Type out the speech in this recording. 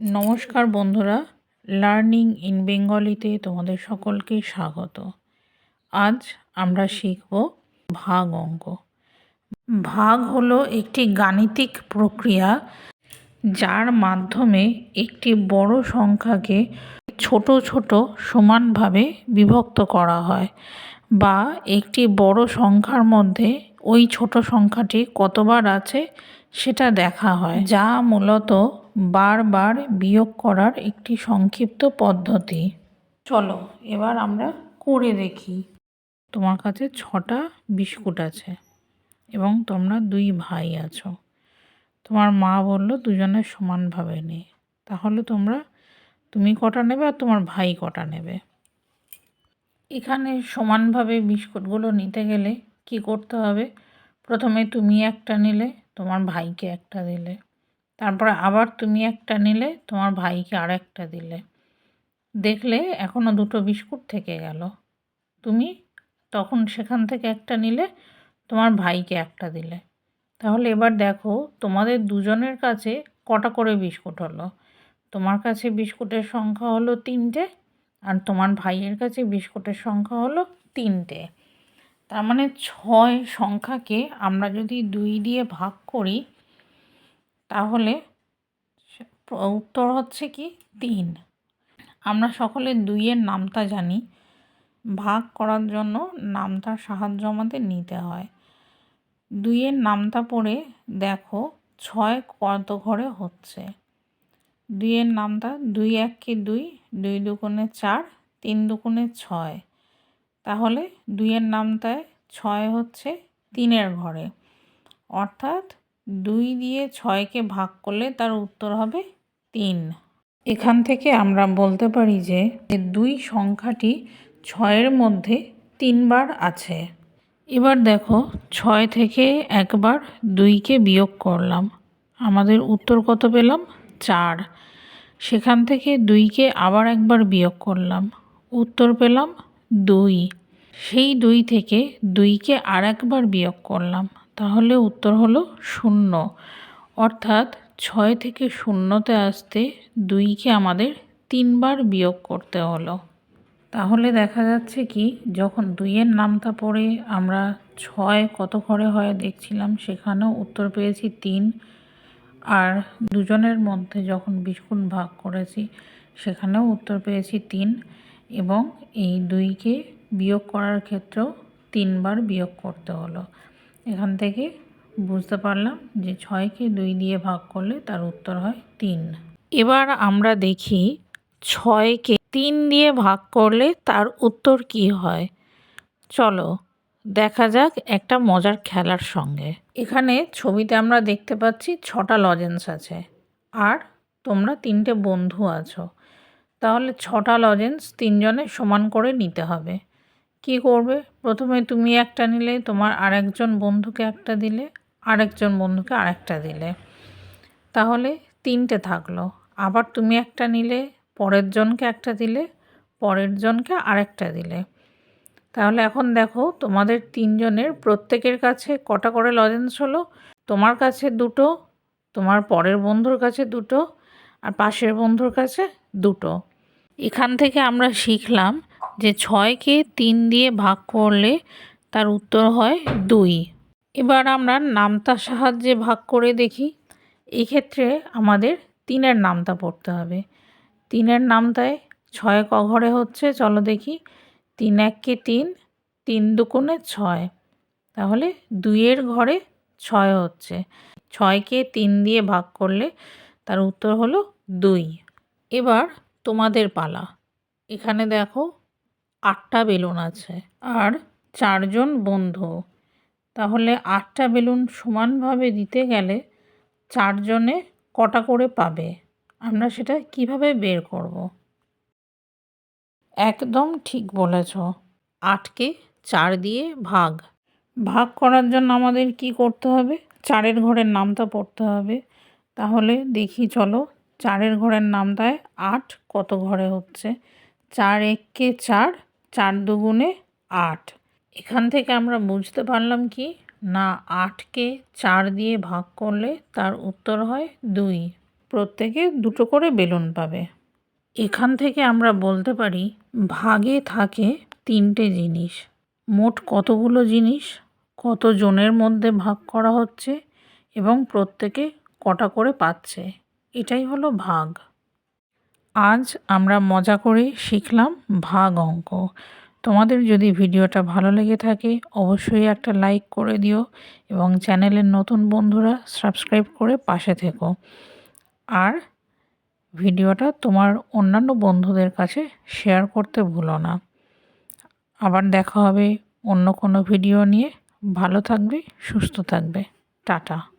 নমস্কার বন্ধুরা, learning in বেঙ্গলিতে তোমাদের সকলকে স্বাগত। আজ আমরা শিখব ভাগ অঙ্ক। ভাগ হলো একটি গাণিতিক প্রক্রিয়া যার মাধ্যমে একটি বড় সংখ্যাকে ছোট ছোট সমানভাবে বিভক্ত করা হয় বা একটি বড় সংখ্যার মধ্যে ওই ছোট সংখ্যাটি কতবার আছে সেটা দেখা হয়, যা মূলত বারবার বিয়োগ করার একটি সংক্ষিপ্ত পদ্ধতি। চলো, এবার আমরা করে দেখি। তোমার কাছে ছটা বিস্কুট আছে এবং তোমরা দুই ভাই আছো। তোমার মা বলল দুজনের সমানভাবে নে। তাহলে তোমরা, তুমি কটা নেবে আর তোমার ভাই কটা নেবে? এখানে সমানভাবে বিস্কুটগুলো নিতে গেলে কি করতে হবে? প্রথমে তুমি একটা নিলে, তোমার ভাইকে একটা দিলে। তারপরে আবার তুমি একটা নিলে, তোমার ভাইকে আর একটা দিলে। দেখলে এখনও দুটো বিস্কুট থেকে গেল। তুমি তখন সেখান থেকে একটা নিলে, তোমার ভাইকে একটা দিলে। তাহলে এবার দেখো, তোমাদের দুজনের কাছে কটা করে বিস্কুট হলো? তোমার কাছে বিস্কুটের সংখ্যা হলো তিনটে, আর তোমার ভাইয়ের কাছে বিস্কুটের সংখ্যা হলো তিনটে। তার মানে ছয় সংখ্যাকে আমরা যদি দুই দিয়ে ভাগ করি তাহলে উত্তর হচ্ছে কি? তিন। আমরা সকলে দুইয়ের নামতা জানি। ভাগ করার জন্য নামতার সাহায্য আমাদের নিতে হয়। দুইয়ের নামতা পড়ে দেখো, ছয় কত ঘরে হচ্ছে? দুইয়ের নামতা দুই এককে দুই দুই দুগুণে চার, তিন দুগুণে ছয়। তাহলে দুইয়ের নামতায় ছয় হচ্ছে তিনের ঘরে। অর্থাৎ দুই দিয়ে ছয়কে ভাগ করলে তার উত্তর হবে তিন। এখান থেকে আমরা বলতে পারি যে দুই সংখ্যাটি ছয়ের মধ্যে তিনবার আছে। এবার দেখো, ছয় থেকে একবার দুইকে বিয়োগ করলাম। আমাদের উত্তর কত পেলাম? চার। সেখান থেকে দুইকে আবার একবার বিয়োগ করলাম। উত্তর পেলাম দুই। সেই দুই থেকে দুইকে আর একবার বিয়োগ করলাম। তাহলে উত্তর হলো শূন্য। অর্থাৎ ছয় থেকে শূন্যতে আসতে দুইকে আমাদের তিনবার বিয়োগ করতে হলো। তাহলে দেখা যাচ্ছে কি, যখন দুইয়ের নামটা পড়ে আমরা ছয় কত ঘরে হয় দেখছিলাম, সেখানেও উত্তর পেয়েছি তিন। আর দুজনের মধ্যে যখন বিস্কুট ভাগ করেছি, সেখানেও উত্তর পেয়েছি তিন। এবং এই দুইকে বিয়োগ করার ক্ষেত্রেও তিনবার বিয়োগ করতে হলো। এখান থেকে বুঝতে পারলাম যে ছয়কে দুই দিয়ে ভাগ করলে তার উত্তর হয় তিন। এবার আমরা দেখি ছয়কে তিন দিয়ে ভাগ করলে তার উত্তর কি হয়? চলো, দেখা যাক একটা মজার খেলার সঙ্গে। এখানে ছবিতে আমরা দেখতে পাচ্ছি ছটা লজেন্স আছে আর তোমরা তিনটে বন্ধু আছো। তাহলে ছটা লজেন্স তিনজনের সমান করে নিতে হবে। কি করবে? প্রথমে তুমি একটা নিলে, তোমার আরেকজন বন্ধুকে একটা দিলে, আরেকজন বন্ধুকে আরেকটা দিলে। তাহলে তিনটে থাকল। আবার তুমি একটা নিলে, পরের জনকে একটা দিলে, পরের জনকে আরেকটা দিলে। তাহলে এখন দেখো, তোমাদের তিনজনের প্রত্যেকের কাছে কটা করে লজেন্স হলো? তোমার কাছে দুটো, তোমার পরের বন্ধুর কাছে দুটো, আর পাশের বন্ধুর কাছে দুটো। এখান থেকে আমরা শিখলাম যে ছয়কে তিন দিয়ে ভাগ করলে তার উত্তর হয় দুই। এবার আমরা নামতার সাহায্যে ভাগ করে দেখি। এক্ষেত্রে আমাদের তিনের নামতা পড়তে হবে। তিনের নামতায় ছয় ক ঘরে হচ্ছে, চলো দেখি। তিন এককে তিন তিন দুকোণে ছয়। তাহলে দুইয়ের ঘরে ছয় হচ্ছে। ছয়কে তিন দিয়ে ভাগ করলে তার উত্তর হলো দুই। এবার তোমাদের পালা। এখানে দেখো আটটা বেলুন আছে। আর চারজন বন্ধু। তাহলে আটটা বেলুন সমানভাবে দিতে গেলে চারজনে কটা করে পাবে? আমরা সেটা কীভাবে বের করব? একদম ঠিক বলেছ। আটকে চার দিয়ে ভাগ। ভাগ করার জন্য আমাদের কি করতে হবে? চারের ঘরের নামটা পড়তে হবে। তাহলে দেখি, চলো, চারের ঘরের নামটায় আট কত ঘরে হচ্ছে? চার এককে চার চার দুগুণে আট। এখান থেকে আমরা বুঝতে পারলাম কি, না আটকে চার দিয়ে ভাগ করলে তার উত্তর হয় দুই। প্রত্যেকে দুটো করে বেলুন পাবে। এখান থেকে আমরা বলতে পারি, ভাগে থাকে তিনটে জিনিস। মোট কতগুলো জিনিস? কত জনের মধ্যে ভাগ করা হচ্ছে? এবং প্রত্যেকে কটা করে পাচ্ছে? এটাই হলো ভাগ। আজ আমরা মজা করে শিখলাম ভাগ অঙ্ক। তোমাদের যদি ভিডিওটা ভালো লেগে থাকে, অবশ্যই একটা লাইক করে দিও এবং চ্যানেলের নতুন বন্ধুরা সাবস্ক্রাইব করে পাশে থেকো। আর ভিডিওটা তোমার অন্যান্য বন্ধুদের কাছে শেয়ার করতে ভুলো না। আবার দেখা হবে অন্য কোনো ভিডিও নিয়ে। ভালো থাকবে, সুস্থ থাকবে। টাটা।